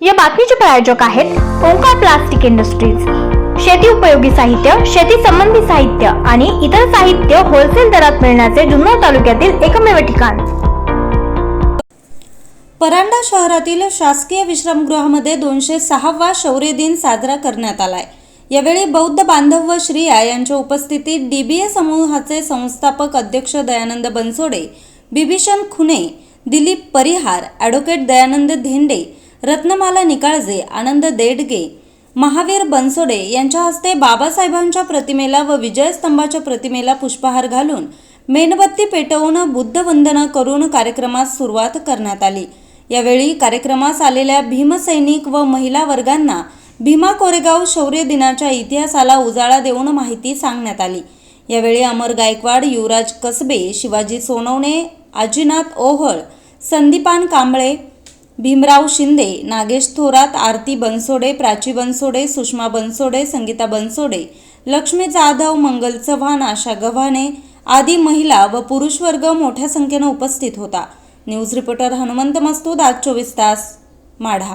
या बातमीचे प्रायोजक आहेत ओंकार प्लास्टिक इंडस्ट्रीज. शेती उपयोगी साहित्य शेती संबंधी साहित्य आणि इतर साहित्य होलसेल दरात मिळण्याचे जुन्नर तालुक्यातील एकमेव ठिकाण. परांडा शहरातील शासकीय विश्रामगृहामध्ये दोनशे सहावा शौर्य दिन साजरा करण्यात आलाय. यावेळी बौद्ध बांधव व श्रिया यांच्या उपस्थितीत डीबीए समूहाचे संस्थापक अध्यक्ष दयानंद बनसोडे बिभीषण खुने दिलीप परिहार ॲडव्होकेट दयानंद धेंडे रत्नमाला निकाळजे आनंद देडगे महावीर बनसोडे यांच्या हस्ते बाबासाहेबांच्या प्रतिमेला व विजयस्तंभाच्या प्रतिमेला पुष्पहार घालून मेणबत्ती पेटवून बुद्धवंदना करून कार्यक्रमास सुरुवात करण्यात आली. यावेळी कार्यक्रमास आलेल्या भीमसैनिक व महिला वर्गांना भीमा कोरेगाव शौर्य दिनाच्या इतिहासाला उजाळा देऊन माहिती सांगण्यात आली. यावेळी अमर गायकवाड युवराज कसबे शिवाजी सोनवणे आजीनाथ ओहळ संदीपान कांबळे भीमराव शिंदे नागेश थोरात आरती बनसोडे प्राची बनसोडे सुषमा बनसोडे संगीता बनसोडे लक्ष्मी जाधव मंगल चव्हाण आशा गव्हाणे आदी महिला व पुरुष वर्ग मोठ्या संख्येनं उपस्थित होता. न्यूज रिपोर्टर हनुमंत मस्तूद आज चोवीस तास माढा.